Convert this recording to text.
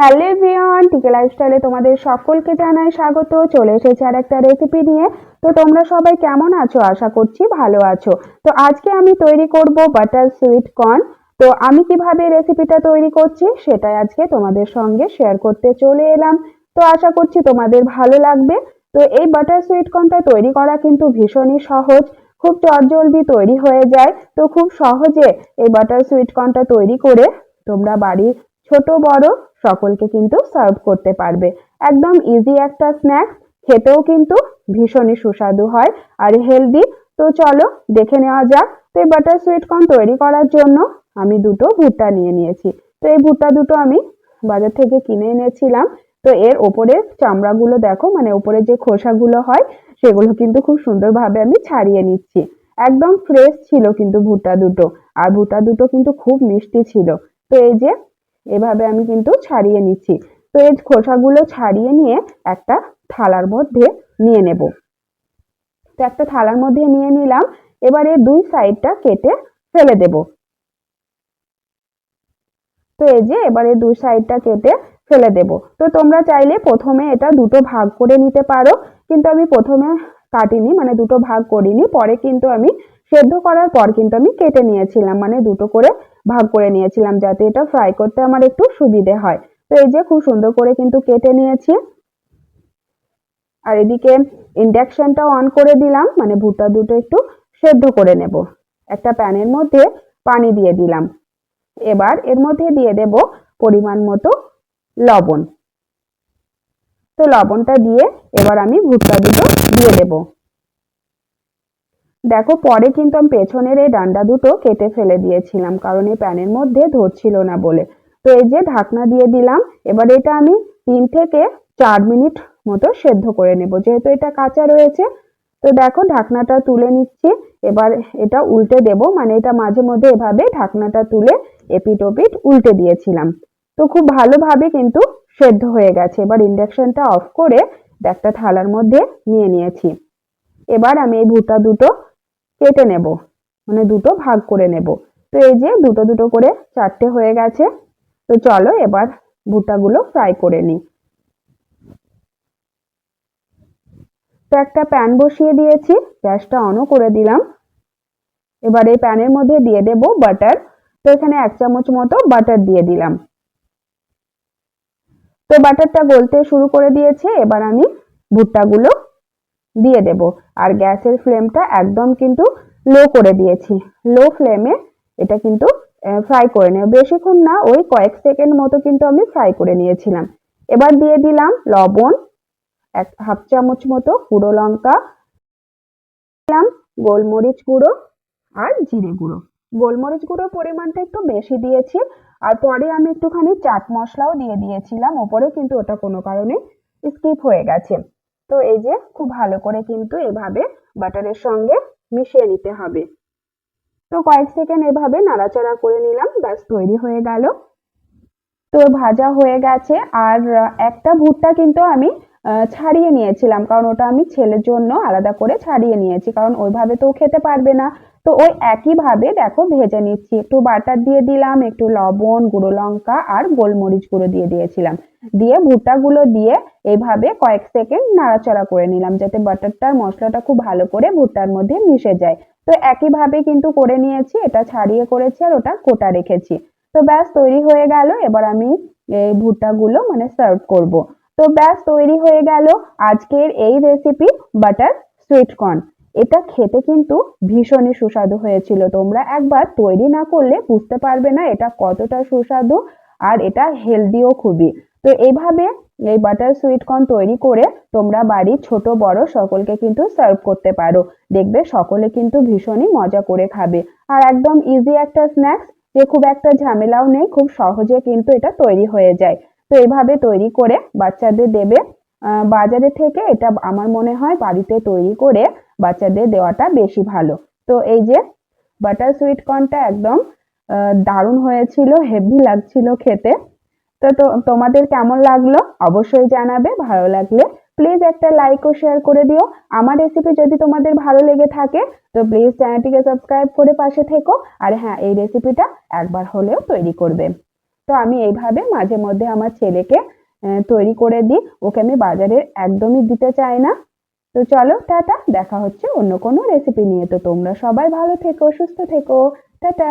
Hello everyone, টিকে লাইফস্টাইলে তোমাদের সকলকে জানাই স্বাগত। চলে এসেছে আর একটা রেসিপি নিয়ে। তো তোমরা সবাই কেমন আছো? আশা করছি ভালো আছো। তো আজকে আমি তৈরি করব বাটার সুইট কর্ন তো আমি কীভাবে রেসিপিটা তৈরি করছি সেটাই আজকে তোমাদের সঙ্গে শেয়ার করতে চলে এলাম। তো আশা করছি তোমাদের ভালো লাগবে। তো এই বাটার সুইট কর্নটা তৈরি করা কিন্তু ভীষণই সহজ। খুব চটজলদি তৈরি হয়ে যায়। তো খুব সহজে এই বাটার সুইট কর্নটা তৈরি করে তোমরা বাড়ির ছোট, বড় সকলকে কিন্তু সার্ভ করতে পারবে। একদম ইজি একটা স্ন্যাক্স খেতেও কিন্তু ভীষণই সুস্বাদু হয় আর হেলদি তো চলো দেখে নেওয়া যাক। তো এই বাটার সুইট কর্ন তৈরি করার জন্য আমি দুটো ভুট্টা নিয়ে নিয়েছি। তো এই ভুট্টা দুটো আমি বাজার থেকে কিনে এনেছিলাম। তো এর ওপরের চামড়াগুলো দেখো মানে ওপরের যে খোসাগুলো হয়, সেগুলো কিন্তু খুব সুন্দরভাবে আমি ছাড়িয়ে নিচ্ছি। একদম ফ্রেশ ছিল কিন্তু ভুট্টা দুটো। আর ভুট্টা দুটো কিন্তু খুব মিষ্টি ছিল। তো এই যে এভাবে আমি কিন্তু ছাড়িয়ে নিচ্ছি। তো এই খোসাগুলো ছাড়িয়ে নিয়ে একটা থালার মধ্যে নিয়ে নেব। তো একটা থালার মধ্যে নিয়ে নিলাম। এবারে দুই সাইডটা কেটে ফেলে দেব। তো এই যে এবারে দুই সাইডটা কেটে ফেলে দেব। তো তোমরা চাইলে প্রথমে এটা দুটো ভাগ করে নিতে পারো। কিন্তু আমি প্রথমে কাটিনি মানে দুটো ভাগ করিনি। পরে কিন্তু আমি সেদ্ধ করার পর কিন্তু আমি কেটে নিয়েছিলাম। মানে দুটো করে ভাগ করে নিয়েছিলাম যাতে এটা ফ্রাই করতে আমার একটু সুবিধে হয়। তো এই যে খুব সুন্দর করে কিন্তু কেটে নিয়েছি। আর এদিকে ইন্ডাকশনটাও অন করে দিলাম মানে ভুট্টা দুটো একটু সেদ্ধ করে নেব। একটা প্যানের মধ্যে পানি দিয়ে দিলাম। এবার এর মধ্যে দিয়ে দেব পরিমাণ মতো লবণ। তো লবণটা দিয়ে এবার আমি ভুট্টা দুটো দিয়ে দেব। দেখো, পরে কিন্তু আমি পেছনের এই ডান্ডা দুটো কেটে ফেলে দিয়েছিলাম, কারণ এই প্যানের মধ্যে ধরছিল না বলে। তো এই যে ঢাকনা দিয়ে দিলাম, এবার এটা আমি তিন থেকে চার মিনিট মতো সেদ্ধ করে নেব, যেহেতু এটা কাঁচা রয়েছে। তো দেখো, ঢাকনাটা তুলে নিচ্ছি, এবার এটা উল্টে দেব মানে এটা মাঝে মধ্যে এভাবে ঢাকনাটা তুলে এপিট ওপিট উল্টে দিয়েছিলাম। তো খুব ভালোভাবে কিন্তু সেদ্ধ হয়ে গেছে। এবার ইন্ডাকশনটা অফ করে একটা থালার মধ্যে নিয়ে নিয়েছি। এবার আমি এই ভুট্টা দুটো কেটে নেব। মানে দুটো ভাগ করে নেব। তো এই যে দুটো দুটো করে চারটে হয়ে গেছে। তো চলো এবার ভুট্টাগুলো ফ্রাই করে নিই। তো একটা প্যান বসিয়ে দিয়েছি। গ্যাসটা অনও করে দিলাম। এবার এই প্যানের মধ্যে দিয়ে দেব বাটার তো এখানে এক চামচ মতো বাটার দিয়ে দিলাম। তো বাটারটা গলতে শুরু করে দিয়েছে। এবার আমি ভুট্টাগুলো দিয়ে দেব। আর গ্যাসের ফ্লেমটা একদম কিন্তু লো করে দিয়েছি। লো ফ্লেমে এটা কিন্তু ফ্রাই করে নেব। বেশিক্ষণ না, ওই কয়েক সেকেন্ড মতো কিন্তু আমি ফ্রাই করে নিয়েছিলাম। এবার দিয়ে দিলাম লবণ, এক হাফ চামচ মতো গুঁড়ো লঙ্কা, দিলাম গোলমরিচ গুঁড়ো আর জিরে গুঁড়ো। গোলমরিচ গুঁড়োর পরিমাণটা একটু বেশি দিয়েছি, আর পরে আমি একটুখানি চাট মশলাও দিয়ে দিয়েছিলাম। ওপরে কিন্তু ওটা কোনো কারণে স্কিপ হয়ে গেছে। তো এই যে খুব ভালো করে কিন্তু এভাবে বাটারের সঙ্গে মিশিয়ে নিতে হবে। তো কয়েক সেকেন্ড এভাবে নাড়াচাড়া করে নিলাম, ব্যাস তৈরি হয়ে গেল। তো ভাজা হয়ে গেছে, আর একটা ভুট্টা কিন্তু আমি ছাড়িয়ে নিয়েছিলাম। কারণ ওটা আমি ছেলের জন্য আলাদা করে ছাড়িয়ে নিয়েছি। কারণ ওইভাবে তো খেতে পারবে না। তো ওই একইভাবে দেখো ভেজে নিচ্ছি। একটু বাটার দিয়ে দিলাম, একটু লবণ, গুঁড়ো লঙ্কা আর গোলমরিচ গুঁড়ো দিয়ে দিয়েছিলাম। দিয়ে ভুট্টাগুলো দিয়ে এইভাবে কয়েক সেকেন্ড নাড়াচাড়া করে নিলাম যাতে বাটারটার মশলাটা খুব ভালো করে ভুট্টার মধ্যে মিশে যায়। তো একইভাবে কিন্তু করে নিয়েছি, এটা ছাড়িয়ে করেছি আর ওটা কোটা রেখেছি। তো ব্যাস, তৈরি হয়ে গেল। এবার আমি এই ভুট্টাগুলো মানে সার্ভ করব। তো ব্যাস, তৈরি হয়ে গেল আজকের এই রেসিপি বাটার সুইট কর্ন এটা খেতে কিন্তু ভীষণই সুস্বাদু হয়েছিল। তোমরা একবার তৈরি না করলে বুঝতে পারবে না এটা কতটা সুস্বাদু আর এটা হেলদিও খুবই। তো এইভাবে এই বাটার সুইট কর্ন তৈরি করে তোমরা বাড়ির ছোট, বড় সকলকে কিন্তু সার্ভ করতে পারো। দেখবে সকলে কিন্তু ভীষণই মজা করে খাবে। আর একদম ইজি একটা স্ন্যাক্স যে খুব একটা ঝামেলাও নেই, খুব সহজে কিন্তু এটা তৈরি হয়ে যায়। তো এইভাবে তৈরি করে বাচ্চাদের দেবে। বাজারে থেকে এটা আমার মনে হয় বাড়িতে তৈরি করে বাচ্চাদের দেওয়াটা বেশি ভালো। তো এই যে বাটার সুইট কর্নটা একদম দারুণ হয়েছিল হেভি লাগছিল খেতে। তো তোমাদের কেমন লাগল অবশ্যই জানাবে, ভালো লাগলে প্লিজ একটা লাইক ও শেয়ার করে দিও। আমার রেসিপি যদি তোমাদের ভালো লেগে থাকে, তো প্লিজ চ্যানেলটিকে সাবস্ক্রাইব করে পাশে থেকো। আর হ্যাঁ এই রেসিপিটা একবার হলেও তৈরি করবে। তো আমি এইভাবে মাঝে মধ্যে আমার ছেলেকে তৈরি করে দিই। ওকে আমি বাজারে একদমই দিতে চাই না। তো চলো, টাটা। দেখা হচ্ছে অন্য কোনো রেসিপি নিয়ে। তো তোমরা সবাই ভালো থেকো, সুস্থ থেকো। টাটা।